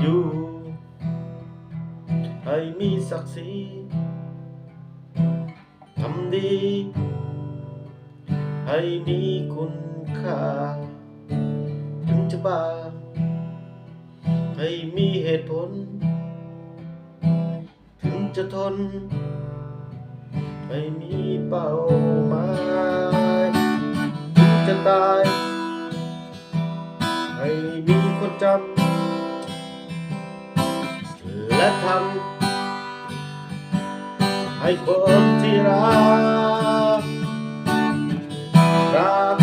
อยู่ ให้มีศักดิ์ศรีทำดี ให้มีคุณค่า ถึงจะบาให้มีเหตุผล ถึงจะทน ไม่มีเป้าหมายถึงจะตาย ให้มีคนจำ ทำให้คนที่รักรัก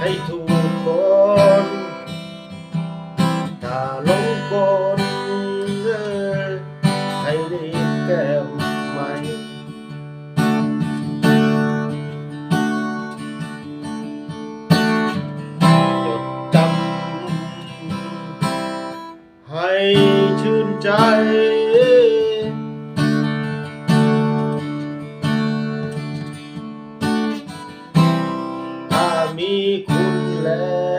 ให้ถูกคนถ้าลงกลเออให้ได้ ให้ชื่นใจ ถ้ามีคุณแล้ว